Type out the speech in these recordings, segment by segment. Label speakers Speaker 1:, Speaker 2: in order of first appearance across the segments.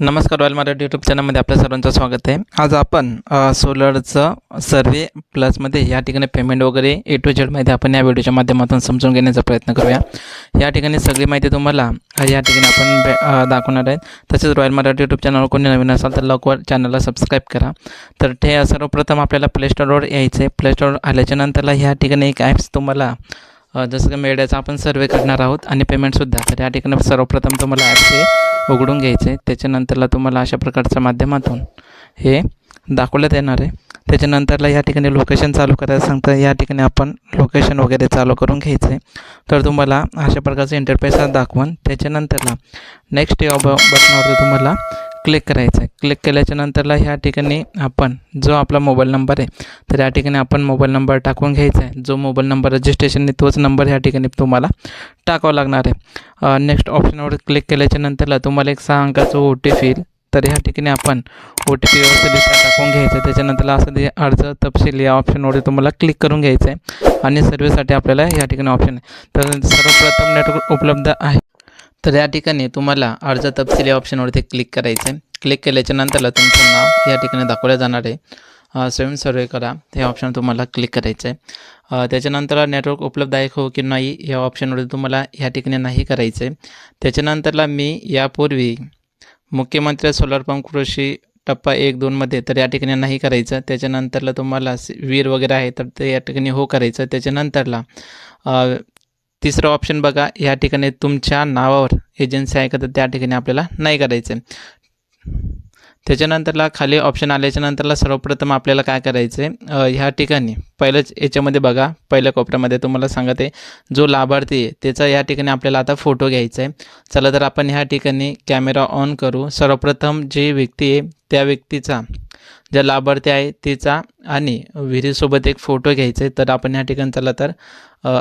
Speaker 1: नमस्कार royal Marathi YouTube चॅनलमध्ये आपल्या सर्वांचं स्वागत आहे. आज आपण सोलरचं सर्वे प्लसमध्ये या ठिकाणी पेमेंट वगैरे ए टू झेडमध्ये आपण या व्हिडिओच्या माध्यमातून समजून घेण्याचा प्रयत्न करूया. या ठिकाणी सगळी माहिती तुम्हाला या ठिकाणी आपण दाखवणार आहे. तसेच रॉयल मराठी यूट्यूब चॅनलवर कोणी नवीन असाल तर लवकर चॅनलला सबस्क्राईब करा. तर ते सर्वप्रथम आपल्याला प्ले स्टोरवर यायचं आहे प्ले स्टोर आल्याच्या नंतरला ह्या ठिकाणी एक ॲप्स तुम्हाला जसं की मेड्याचा आपण सर्वे करणार आहोत आणि पेमेंटसुद्धा तर या ठिकाणी सर्वप्रथम तुम्हाला ॲप्स हे उघडून घ्यायचं. आहे त्याच्यानंतरला तुम्हाला अशा प्रकारच्या माध्यमातून हे दाखवण्यात येणार आहे. त्याच्यानंतरला या ठिकाणी लोकेशन चालू करायला सांगतं या ठिकाणी आपण लोकेशन वगैरे चालू करून घ्यायचं. आहे तर तुम्हाला अशा प्रकारचं इंटरफेस दाखवून. त्याच्यानंतरला नेक्स्ट या ब बटनावरती तुम्हाला क्लिक करायचं आहे क्लिक केल्याच्या नंतरला ह्या ठिकाणी आपण जो आपला मोबाईल नंबर आहे तर या ठिकाणी आपण मोबाईल नंबर टाकून घ्यायचा आहे जो मोबाईल नंबर रजिस्ट्रेशनने तोच नंबर ह्या ठिकाणी तुम्हाला टाकावा लागणार आहे. नेक्स्ट ऑप्शनवर क्लिक केल्याच्या नंतरला तुम्हाला एक सहा अंकाचं ओ टी पी येईल. तर ह्या ठिकाणी आपण ओ टी पी व्यवस्थितरित्या टाकून घ्यायचं आहे त्याच्यानंतरला असं ते अर्ज तपशील या ऑप्शनवर तुम्हाला क्लिक करून घ्यायचं आहे आणि सर्व्हिससाठी आपल्याला या ठिकाणी ऑप्शन आहे. तर सर्वप्रथम नेटवर्क उपलब्ध आहे. तर या ठिकाणी तुम्हाला अर्ज तपशील या ऑप्शनवरती क्लिक करायचं. आहे क्लिक केल्याच्या नंतरला तुमचं नाव या ठिकाणी दाखवलं जाणार आहे. स्वयं सर्वे करा. हे ऑप्शन तुम्हाला क्लिक करायचं आहे त्याच्यानंतरला त्याच्यानंतर नेटवर्क उपलब्ध आहे हो की नाही या ऑप्शनवरती तुम्हाला या ठिकाणी नाही करायचं आहे त्याच्यानंतरला मी यापूर्वी मुख्यमंत्री सोलर पंप कृषी टप्पा एक दोनमध्ये तर या ठिकाणी नाही करायचं. त्याच्यानंतरला तुम्हाला वीर वगैरे आहे तर ते या ठिकाणी हो करायचं. त्याच्यानंतरला तिसरं ऑप्शन बघा या ठिकाणी तुमच्या नावावर एजन्सी आहे का तर त्या ठिकाणी आपल्याला नाही करायचं आहे त्याच्यानंतरला खाली ऑप्शन आल्याच्या नंतरला सर्वप्रथम आपल्याला काय करायचं आहे ह्या ठिकाणी पहिलंच याच्यामध्ये बघा पहिल्या कोपऱ्यामध्ये तुम्हाला सांगत आहे जो लाभार्थी आहे त्याचा या ठिकाणी आपल्याला आता फोटो घ्यायचा आहे. चला तर आपण ह्या ठिकाणी कॅमेरा ऑन करू. सर्वप्रथम जी व्यक्ती आहे त्या व्यक्तीचा ज्या लाभार्थी आहे तिचा आणि विहिरीसोबत एक फोटो घ्यायचा आहे. तर आपण ह्या ठिकाणी चला तर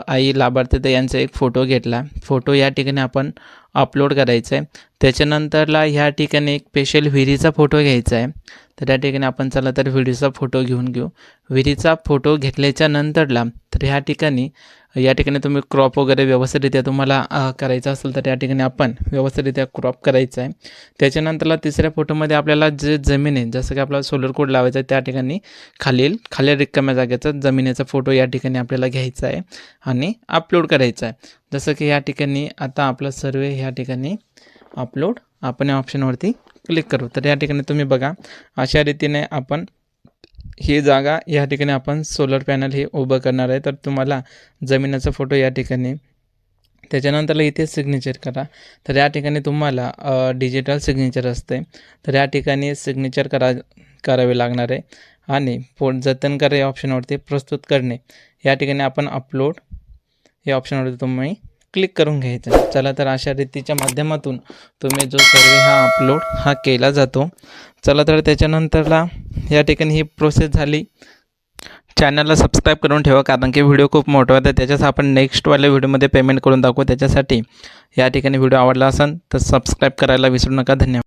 Speaker 1: आई लाभार्थी तर यांचा एक फोटो घेतला. फोटो या ठिकाणी आपण अपलोड करायचा आहे. त्याच्यानंतरला ह्या ठिकाणी एक स्पेशल विहिरीचा फोटो घ्यायचा आहे. तर या ठिकाणी आपण चला तर विहिरीचा फोटो घेऊन घेऊ. विहिरीचा फोटो घेतल्याच्या नंतरला तर ह्या ठिकाणी या ठिकाणी तुम्ही क्रॉप वगैरे व्यवस्थितरित्या तुम्हाला करायचा असेल तर या ठिकाणी आपण व्यवस्थितरित्या क्रॉप करायचं आहे. त्याच्यानंतरला तिसऱ्या फोटोमध्ये आपल्याला जे जमीन आहे जसं की आपला सोलर कोड लावायचा आहे त्या ठिकाणी खालील खालील रिकाम्या जागेचा जमिनीचा फोटो या ठिकाणी आपल्याला घ्यायचा आहे आणि अपलोड करायचा आहे. जसं की या ठिकाणी आता आपला सर्वे ह्या ठिकाणी अपलोड आपण या ऑप्शनवरती क्लिक करू. तर या ठिकाणी तुम्ही बघा अशा रीतीने आपण ही जागा या ठिकाणी आपण सोलर पॅनल हे उभं करणार आहे. तर तुम्हाला जमिनीचा फोटो या ठिकाणी त्याच्यानंतरला इथे सिग्नेचर करा. तर या ठिकाणी तुम्हाला डिजिटल सिग्नेचर असते. तर या ठिकाणी सिग्नेचर करा. करावे लागणार आहे आणि पो जतन करा या ऑप्शनवरती प्रस्तुत करणे. या ठिकाणी आपण अपलोड या ऑप्शनवरती तुम्ही क्लिक करून घ्यायचं. चला तर अशा रीतीच्या माध्यमातून तुम्ही जो सर्वे हा अपलोड हा केला जातो. चला तर त्याच्यानंतरला या ठिकाणी ही प्रोसेस झाली. चॅनलला सबस्क्राईब करून ठेवा कारण की व्हिडिओ खूप मोठा होता. त्याच्याच आपण नेक्स्टवाल्या व्हिडिओमध्ये पेमेंट करून दाखवू. त्याच्यासाठी या ठिकाणी व्हिडिओ आवडला असेल तर सबस्क्राईब करायला विसरू नका. धन्यवाद.